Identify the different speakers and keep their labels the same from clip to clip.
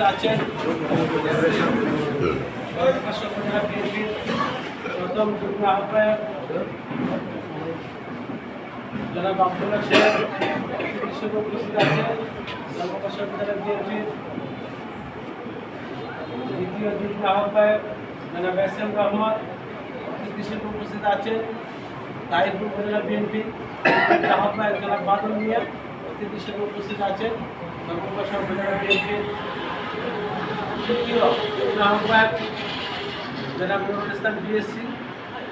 Speaker 1: উপস্থিত আছেন পাঁচশো উপজেলা বিএনপির প্রথম যুগ্ম আহ্বায়ক জনাব আব্দুল্লাহ সাহেব হিসেবে উপস্থিত আছেন জনপাশা উপজেলা বিএনপির দ্বিতীয় যুগ্ম আহ্বায়ক জনাব এস এম রহমান হিসেবে উপস্থিত আছেন তাইপুর উপজেলা বিএনপি আহ্বায়ক জনাব বাদল মিয়া অতিথি হিসেবে উপস্থিত আছেন জনপাশা উপজেলা বিএনপির যুগ্ম আহ্বায়ক জনাব নুরুল বিএসসি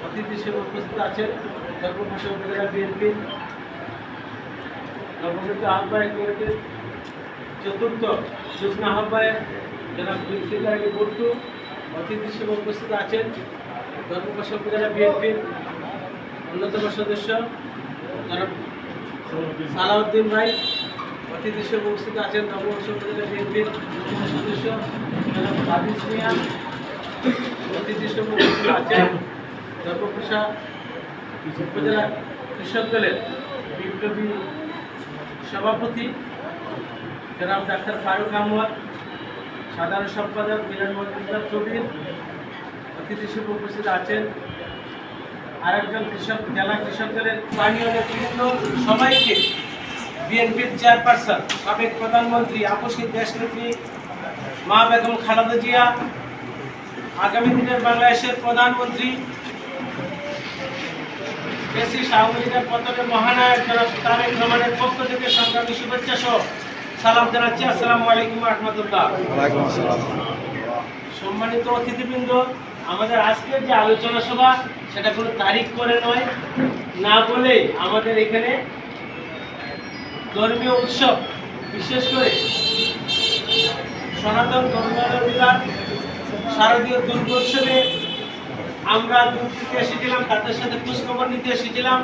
Speaker 1: অতিথি হিসেবে উপস্থিত আছেন জনপাশা উপজেলা বিএনপির নবগঠিত আহ্বায়ক কমিটির চতুর্থ যুগ্ম আহ্বায়ক জনাব আলী বট্টু অতিথি হিসেবে উপস্থিত আছেন ধর্মপাশা উপজেলা বিএনপির অন্যতম সদস্য জনাব সালাউদ্দিন ভাই অতিথি হিসেবে উপস্থিত আছেন ধর্মপাশা উপজেলা বিএনপির সদস্য সভাপতি জনাব ডাক্তার ফারুক আহমদ সাধারণ সম্পাদক মিলন মজুমদার চৌধুরী অতিথি হিসেবে উপস্থিত আছেন আরেকজন কৃষক জেলা কৃষক দলের স্থানীয় নেতৃত্ব সবাইকে বিএনপির চেয়ারপারসন, সাবেক প্রধানমন্ত্রী আপসী দেশনেত্রী মা বেগম খালেদা জিয়া আগামী দিনের বাংলাদেশের প্রধানমন্ত্রী দেশি আওয়ামী লীগের পতনের মহানায়ক জনাব তারেক রহমানের পক্ষ থেকে সংগ্রামী শুভেচ্ছা সহ সালাম জানাচ্ছি। আসসালামু আলাইকুম রহমতুল্লাহ। সম্মানিত অতিথিবৃন্দ আমাদের আজকের যে আলোচনা সভা সেটা কোনো তারিখ করে নয় না বলে আমাদের এখানে ধর্মীয় উৎসব বিশেষ করে সনাতন ধর্মাবলীরা শারদীয় দুর্গোৎসবে আমরা দূর থেকে এসেছিলাম, তাদের সাথে খোঁজখবর নিতে এসেছিলাম।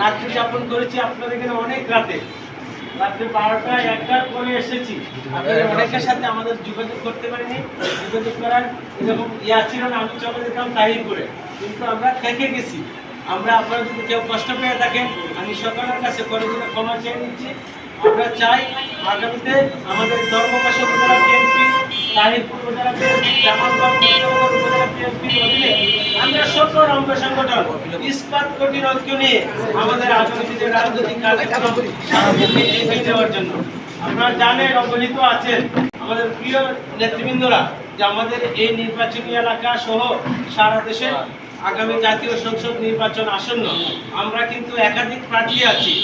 Speaker 1: রাত্রি যাপন করেছি আপনাদের এখানে অনেক রাতে। রাত্রে বারোটা একটার পরে এসেছি। আপনাদের অনেকের সাথে আমাদের যোগাযোগ করতে পারিনি। যোগাযোগ করার এরকম ইয়া ছিল না, আমি চলে যেতাম করে। কিন্তু আমরা থেকে গেছি। আমরা আপনারা যদি কেউ কষ্ট পেয়ে থাকেন, আমি সকলের কাছে করে দিলে ক্ষমা চেয়ে নিচ্ছি। আমরা চাই আগামীতে আমাদের ধর্মপাশা উপজেলা বিএনপি তাহিরপুর উপজেলা বিএনপি জামালগঞ্জ উপজেলা বিএনপির অধীনে আমরা সকল অঙ্গ সংগঠন, ইস্পাত ঐক্য নিয়ে আমাদের আগামী যে রাজনৈতিক কার্যক্রম এগিয়ে যাওয়ার জন্য। আপনারা জানেন অবহিত আছেন। আমাদের প্রিয় নেতৃবৃন্দরা, যে আমাদের এই নির্বাচনী এলাকা সহ সারা দেশে আগামী জাতীয় সংসদ নির্বাচন আসন্ন, আমরা কিন্তু একাধিক প্রার্থী আছি।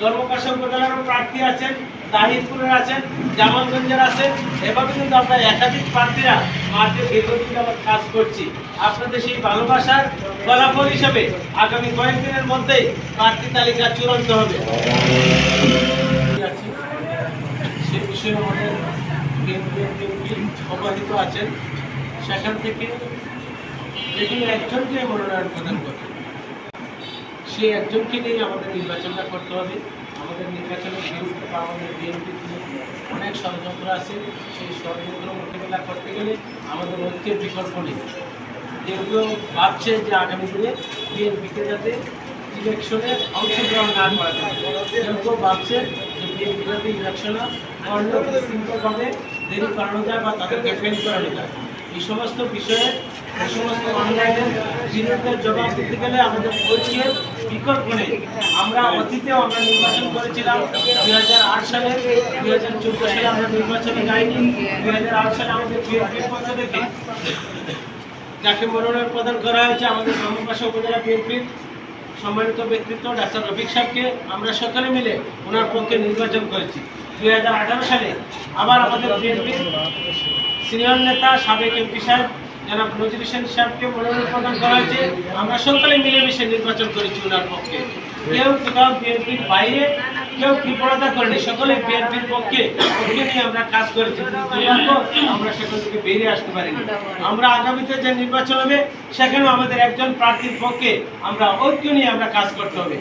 Speaker 1: ধর্মপাশা উপজেলারও প্রার্থী আছেন তাহিরপুরের আছেন, জামালগঞ্জের আছেন, এভাবে কিন্তু আমরা একাধিক প্রার্থীরা মাঠে দীর্ঘদিন যাবৎ কাজ করছি। আপনাদের সেই ভালোবাসার ফলাফল হিসেবে আগামী কয়েকদিনের মধ্যেই প্রার্থী তালিকা চূড়ান্ত হবে। সে বিষয়ে আমাদের অবহিত আছেন। সেখান থেকে একজনকে মনোনয়ন প্রদান করবে সেই একজনকে নিয়ে আমাদের নির্বাচনটা করতে হবে। আমাদের নির্বাচনের বিরুদ্ধে বা আমাদের বিএনপি অনেক ষড়যন্ত্র আছে। সেই ষড়যন্ত্র মোকাবিলা করতে গেলে আমাদের ঐক্যের বিকল্প নেই। কেউ ভাবছে যে আগামী দিনে বিএনপিকে যাতে ইলেকশনে অংশগ্রহণ না করা যায়। ভাবছে যে বিএনপি যাতে ইলেকশনে অন্য বিশৃঙ্খলভাবে দেরি করানো যায় বা তাদেরকে ফেল করানো যায়। এই সমস্ত বিষয়ে, এই সমস্ত অনলাইনের বিরুদ্ধে জবাব দিতে গেলে আমাদের ঐক্যের বিকল্প নেই। আমরা অতীতেও আমরা নির্বাচন করেছিলাম দুই হাজার আট সালে, দুই হাজার চোদ্দ সালে আমরা নির্বাচনে যাইনি, দুই হাজার আট সালে আমাদের বিএনপির পক্ষ থেকে যাকে মনোনয়ন প্রদান করা হয়েছে আমাদের ব্রহ্মপাশা উপজেলা বিএনপির সম্মানিত ব্যক্তিত্ব ডাক্তার রফিক সাহেবকে আমরা সকলে মিলে ওনার পক্ষে নির্বাচন করেছি। দুই হাজার আঠারো সালে আবার আমাদের বিএনপির সিনিয়র নেতা সাবেক এমপি সাহেব জনাব নজির হোসেন সাহেবকে মনোনয়ন প্রদান করা হয়েছে। আমরা সকলে মিলেমিশে নির্বাচন করেছি ওনার পক্ষে। কেউ কোথাও বিএনপির বাইরে, কেউ বিপরতা করেনি। সকলে বিএনপির পক্ষে পক্ষে নিয়ে আমরা কাজ করেছি। আমরা সেখান থেকে বেরিয়ে আসতে পারিনি। আমরা আগামীতে যে নির্বাচন হবে, সেখানেও আমাদের একজন প্রার্থীর পক্ষে আমরা ঐক্য নিয়ে আমরা কাজ করতে হবে।